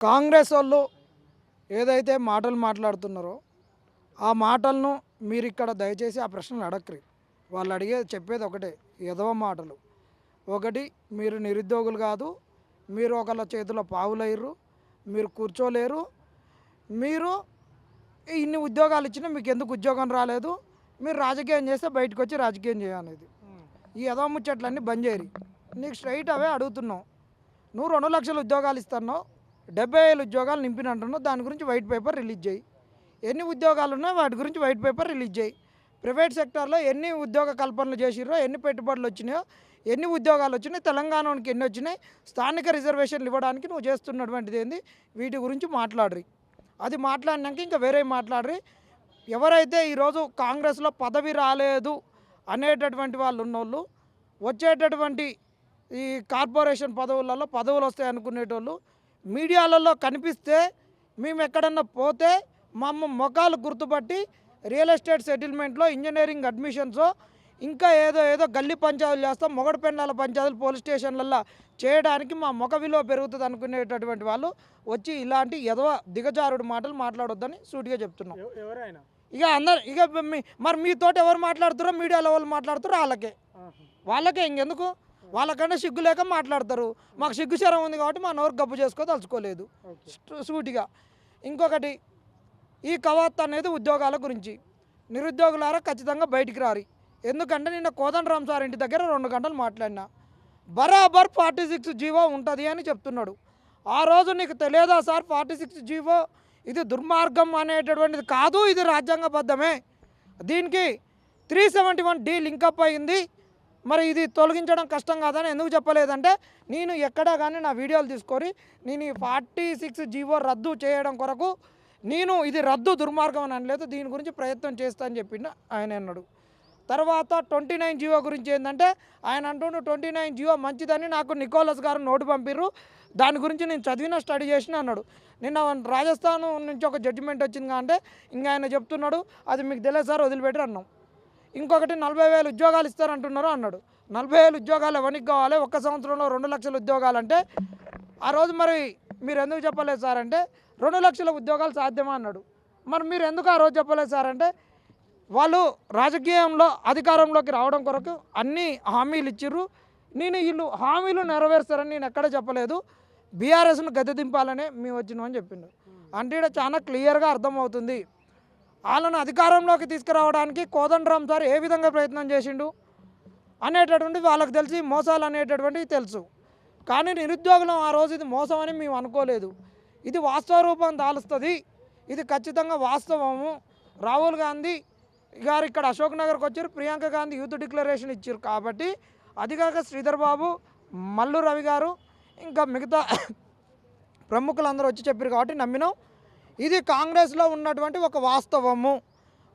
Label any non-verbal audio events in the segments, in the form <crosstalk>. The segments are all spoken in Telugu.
కాంగ్రెస్ వాళ్ళు ఏదైతే మాటలు మాట్లాడుతున్నారో ఆ మాటలను మీరు ఇక్కడ దయచేసి ఆ ప్రశ్నలు అడగరు వాళ్ళు అడిగే చెప్పేది ఒకటే ఎదవ మాటలు. ఒకటి మీరు నిరుద్యోగులు కాదు మీరు ఒకళ్ళ చేతిలో పావులయ్యరు మీరు కూర్చోలేరు. మీరు ఇన్ని ఉద్యోగాలు ఇచ్చినా మీకు ఎందుకు ఉద్యోగం రాలేదు? మీరు రాజకీయం చేస్తే బయటకు వచ్చి రాజకీయం చేయాలనేది. ఈ ఎదవ ముచ్చట్లన్నీ బంద్ చేయరు నీకు స్ట్రైట్ అవే అడుగుతున్నావు. నువ్వు రెండు లక్షల ఉద్యోగాలు ఇస్తున్నావు డెబ్బై వేల ఉద్యోగాలు నింపినంటున్నావు దాని గురించి వైట్ పేపర్ రిలీజ్ చేయి. ఎన్ని ఉద్యోగాలు ఉన్నాయో వాటి గురించి వైట్ పేపర్ రిలీజ్ చేయి. ప్రైవేట్ సెక్టార్లో ఎన్ని ఉద్యోగ కల్పనలు చేసిర్రో ఎన్ని పెట్టుబడులు వచ్చినాయో ఎన్ని ఉద్యోగాలు వచ్చినాయి తెలంగాణకి ఎన్ని వచ్చినాయి స్థానిక రిజర్వేషన్లు ఇవ్వడానికి నువ్వు చేస్తున్నటువంటిది ఏంది? వీటి గురించి మాట్లాడరు. అది మాట్లాడినాక ఇంకా వేరే మాట్లాడరు. ఎవరైతే ఈరోజు కాంగ్రెస్లో పదవి రాలేదు అనేటటువంటి వాళ్ళు ఉన్నోళ్ళు వచ్చేటటువంటి ఈ కార్పొరేషన్ పదవులలో పదవులు వస్తాయి అనుకునేటోళ్ళు మీడియాలలో కనిపిస్తే మేము ఎక్కడన్నా పోతే మమ్మ మొఖాలు గుర్తుపట్టి రియల్ ఎస్టేట్ సెటిల్మెంట్లో ఇంజనీరింగ్ అడ్మిషన్స్ ఇంకా ఏదో ఏదో గల్లీ పంచాయతీలు చేస్తాం మొగడు పెండాల పంచాయతీలు పోలీస్ స్టేషన్లలో చేయడానికి మా ముఖ విలువ పెరుగుతుంది అనుకునేటటువంటి వాళ్ళు వచ్చి ఇలాంటి ఎదవ దిగజారుడు మాటలు మాట్లాడొద్దని సూటిగా చెప్తున్నాం. ఇక అందరు ఇక మీ- మరి మీతోటి ఎవరు మాట్లాడుతారో మీడియాలో వాళ్ళు మాట్లాడుతారో వాళ్ళకే. వాళ్ళకే ఇంకెందుకు? వాళ్ళకన్నా సిగ్గు లేక మాట్లాడతారు. మాకు సిగ్గు శరం ఉంది కాబట్టి మా నోరు గబ్బు చేసుకో తలుచుకోలేదు. సూటిగా. ఇంకొకటి ఈ కవాత్ అనేది ఉద్యోగాల గురించి. నిరుద్యోగులారా ఖచ్చితంగా బయటికి రారి. ఎందుకంటే నిన్న కోదండరామ్ సార్ ఇంటి దగ్గర రెండు గంటలు మాట్లాడినా. బరాబర్ ఫార్టీ సిక్స్ జీవో ఉంటుంది అని చెప్తున్నాడు. ఆ రోజు నీకు తెలియదా సార్ ఫార్టీ సిక్స్ జీవో? ఇది దుర్మార్గం అనేటటువంటిది కాదు ఇది రాజ్యాంగబద్ధమే. దీనికి three seventy one D link up అయింది. మరి ఇది తొలగించడం కష్టం కాదని ఎందుకు చెప్పలేదంటే నేను ఎక్కడా కానీ నా వీడియోలు తీసుకొని నేను ఈ ఫార్టీ సిక్స్ జీవో రద్దు చేయడం కొరకు నేను ఇది రద్దు దుర్మార్గం అని అనలేదు దీని గురించి ప్రయత్నం చేస్తా అని చెప్పిండు ఆయన అన్నాడు. తర్వాత ట్వంటీ నైన్ జియో గురించి ఏంటంటే ఆయన అంటుండు ట్వంటీ నైన్ జియో మంచిదని నాకు నికోలస్ గారు నోటు పంపిర్రు దాని గురించి నేను చదివిన స్టడీ చేసిన అన్నాడు. నిన్న రాజస్థాన్ నుంచి ఒక జడ్జిమెంట్ వచ్చింది అంటే ఇంకా ఆయన చెప్తున్నాడు అది మీకు తెలియదు సార్ వదిలిపెట్టి అన్నాం. ఇంకొకటి నలభై వేలు ఉద్యోగాలు ఇస్తారంటున్నారు అన్నాడు. నలభై వేలు ఉద్యోగాలు ఎవరికి కావాలి? ఒక్క సంవత్సరంలో రెండు లక్షల ఉద్యోగాలు అంటే ఆ రోజు మరి మీరు ఎందుకు చెప్పలేదు సార్ అంటే రెండు లక్షల ఉద్యోగాలు సాధ్యమా అన్నాడు. మరి మీరు ఎందుకు ఆ రోజు చెప్పలేదు సార్ అంటే వాళ్ళు రాజకీయంలో అధికారంలోకి రావడం కొరకు అన్ని హామీలు ఇచ్చిర్రు. నేను వీళ్ళు హామీలు నెరవేరుస్తారని నేను ఎక్కడ చెప్పలేదు. బీఆర్ఎస్ను గద్దె దింపాలనే మేము వచ్చినామని చెప్పిండు. అంటే ఇక్కడ చాలా క్లియర్గా అర్థమవుతుంది. వాళ్ళను అధికారంలోకి తీసుకురావడానికి కోదండరామ్ సార్ ఏ విధంగా ప్రయత్నం చేసిండు అనేటటువంటి వాళ్ళకు తెలిసి మోసాలు అనేటటువంటివి తెలుసు. కానీ నిరుద్యోగులం ఆ రోజు ఇది మోసం అని మేము అనుకోలేదు. ఇది వాస్తవ రూపం దాలుస్తుంది. ఇది ఖచ్చితంగా వాస్తవము. రాహుల్ గాంధీ గారు ఇక్కడ అశోక్ నగర్కి వచ్చారు ప్రియాంక గాంధీ యూత్ డిక్లరేషన్ ఇచ్చారు కాబట్టి అది కాక శ్రీధర్ బాబు మల్లు రవి గారు ఇంకా మిగతా <coughs> ప్రముఖులందరూ వచ్చి చెప్పారు కాబట్టి నమ్మినాం. ఇది కాంగ్రెస్లో ఉన్నటువంటి ఒక వాస్తవము.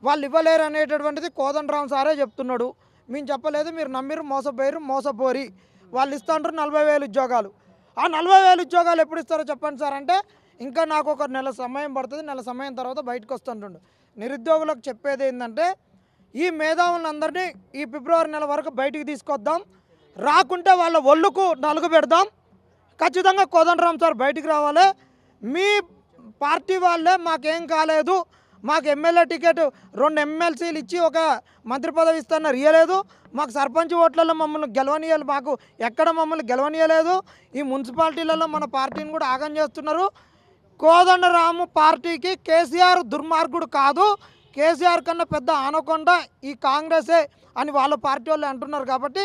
వాళ్ళు ఇవ్వలేరు అనేటటువంటిది కోదండరామ్ సారే చెప్తున్నాడు. మేము చెప్పలేదు మీరు నమ్మిరు మోసపోయారు మోసపోరి. వాళ్ళు ఇస్తాంటారు నలభై వేలు ఉద్యోగాలు. ఆ నలభై వేలు ఉద్యోగాలు ఎప్పుడు ఇస్తారో చెప్పండి సార్ అంటే ఇంకా నాకు ఒక నెల సమయం పడుతుంది నెల సమయం తర్వాత బయటకు వస్తుంటుండు. నిరుద్యోగులకు చెప్పేది ఏంటంటే ఈ మేధావులందరినీ ఈ ఫిబ్రవరి నెల వరకు బయటికి తీసుకొద్దాం. రాకుంటే వాళ్ళ ఒళ్ళుకు నలుగు పెడదాం. ఖచ్చితంగా కోదండరామ్ సార్ బయటికి రావాలి. మీ పార్టీ వాళ్ళే మాకేం కాలేదు. మాకు ఎమ్మెల్యే టికెట్ రెండు ఎమ్మెల్సీలు ఇచ్చి ఒక మంత్రి పదవి ఇస్తున్నారు ఇవ్వలేదు మాకు సర్పంచ్ ఓట్లలో మమ్మల్ని గెలవనీయాలి మాకు ఎక్కడ మమ్మల్ని గెలవనీయలేదు. ఈ మున్సిపాలిటీలలో మన పార్టీని కూడా ఆగం చేస్తున్నారు. కోదండరాము పార్టీకి కేసీఆర్ దుర్మార్గుడు కాదు. కేసీఆర్ కన్నా పెద్ద ఆనకొండ ఈ కాంగ్రెసే అని వాళ్ళ పార్టీ వాళ్ళు అంటున్నారు కాబట్టి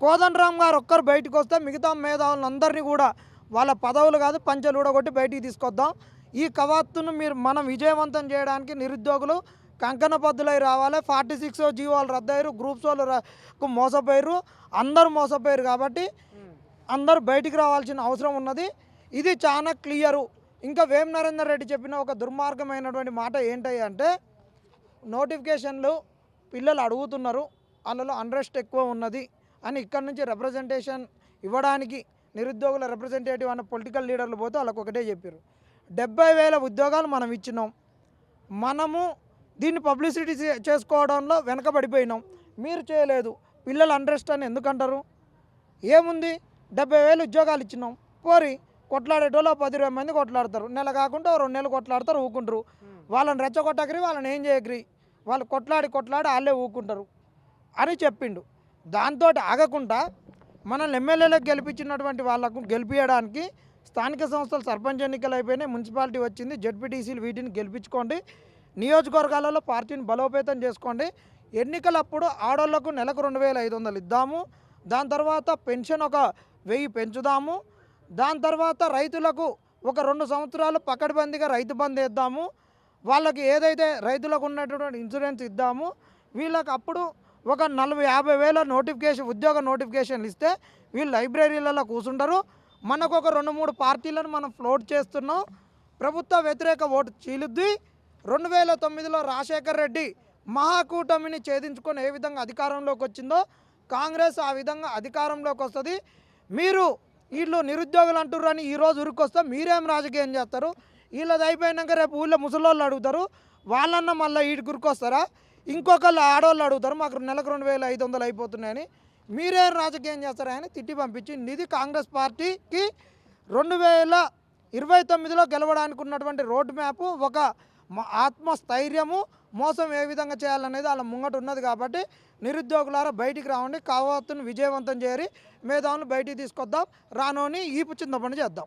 కోదండరామ్ గారు ఒక్కరు బయటకు వస్తే మిగతా మేధావులందరినీ కూడా వాళ్ళ పదవులు కాదు పంచలు కూడా కొట్టి బయటికి తీసుకొద్దాం. ఈ కవాత్తును మీరు మనం విజయవంతం చేయడానికి నిరుద్యోగులు కంకణ పద్ధులై రావాలి. ఫార్టీ సిక్స్ జీవోలు రద్దయ్యారు. గ్రూప్స్ వాళ్ళు మోసపోయారు. అందరూ మోసపోయారు కాబట్టి అందరూ బయటికి రావాల్సిన అవసరం ఉన్నది. ఇది చాలా క్లియరు. ఇంకా వేం నరేందర్ రెడ్డి చెప్పిన ఒక దుర్మార్గమైనటువంటి మాట ఏంటి అంటే నోటిఫికేషన్లు పిల్లలు అడుగుతున్నారు. అందులో అన్రెస్ట్ ఎక్కువ ఉన్నది అని ఇక్కడ నుంచి రిప్రజెంటేషన్ ఇవ్వడానికి నిరుద్యోగుల రిప్రజెంటేటివ్ అన్న పొలిటికల్ లీడర్లు పోతే వాళ్ళకు ఒకటే చెప్పారు డెబ్బై వేల ఉద్యోగాలు మనం ఇచ్చినాం. మనము దీన్ని పబ్లిసిటీ చే- చేసుకోవడంలో వెనకబడిపోయినాం. మీరు చేయలేదు. పిల్లలు అండ్రెస్ట్ అని ఎందుకంటారు? ఏముంది? డెబ్బై వేలు ఉద్యోగాలు ఇచ్చినాం. పోరి కొట్లాడేటోళ్ళు పది ఇరవై మంది కొట్లాడతారు. నెల కాకుండా రెండు నెలలు కొట్లాడతారు ఊకుంటారు. వాళ్ళని రెచ్చగొట్టకరి వాళ్ళని ఏం చేయకరి? వాళ్ళు కొట్లాడి కొట్లాడి వాళ్ళే ఊకుంటారు అని చెప్పిండు. దాంతో ఆగకుండా మనల్ని ఎమ్మెల్యేలకు గెలిపించినటువంటి వాళ్ళకు గెలిపించడానికి స్థానిక సంస్థలు సర్పంచ్ ఎన్నికలు అయిపోయినాయి మున్సిపాలిటీ వచ్చింది జడ్పీటీసీలు వీటిని గెలిపించుకోండి నియోజకవర్గాలలో పార్టీని బలోపేతం చేసుకోండి. ఎన్నికలప్పుడు ఆడోళ్ళకు నెలకు రెండు వేల ఐదు వందలు ఇద్దాము. దాని తర్వాత పెన్షన్ ఒక వెయ్యి పెంచుదాము. దాని తర్వాత రైతులకు ఒక రెండు సంవత్సరాలు పకడ్బందీగా రైతు బంద్ వేద్దాము. వాళ్ళకి ఏదైతే రైతులకు ఉన్నటువంటి ఇన్సూరెన్స్ ఇద్దాము వీళ్ళకి అప్పుడు ఒక నలభై యాభై వేల నోటిఫికేషన్ ఉద్యోగ నోటిఫికేషన్లు ఇస్తే వీళ్ళు లైబ్రరీలలో కూర్చుంటారు. మనకు ఒక రెండు మూడు పార్టీలను మనం ఫ్లోట్ చేస్తున్నాం. ప్రభుత్వ వ్యతిరేక ఓటు చీలుద్ది. రెండు వేల తొమ్మిదిలో రాజశేఖర్ రెడ్డి మహాకూటమిని ఛేదించుకొని ఏ విధంగా అధికారంలోకి వచ్చిందో కాంగ్రెస్ ఆ విధంగా అధికారంలోకి వస్తుంది. మీరు వీళ్ళు నిరుద్యోగులు అంటుర్రని ఈరోజు ఉరికొస్తే మీరేం రాజకీయం చేస్తారు? వీళ్ళది అయిపోయినాక రేపు ఊళ్ళో ముసలోళ్ళు అడుగుతారు. వాళ్ళన్న మళ్ళీ వీడికి ఉరికొస్తారా ఇంకొకళ్ళు ఆడవాళ్ళు అడుగుతారు. మాకు నెలకు రెండు వేల ఐదు వందలు అయిపోతున్నాయని. మీరేం రాజకీయం చేస్తారని తిట్టి పంపించి నిధి కాంగ్రెస్ పార్టీకి రెండు వేల ఇరవై తొమ్మిదిలో గెలవడానికి ఉన్నటువంటి రోడ్ మ్యాప్ ఒక ఆత్మస్థైర్యము మోసం ఏ విధంగా చేయాలనేది వాళ్ళ ముంగట ఉన్నది కాబట్టి నిరుద్యోగులారా బయటికి రావండి. కావత్తును విజయవంతం చేయరి మేధావులను బయటికి తీసుకొద్దాం. రానోని ఈపు చింతపని చేద్దాం.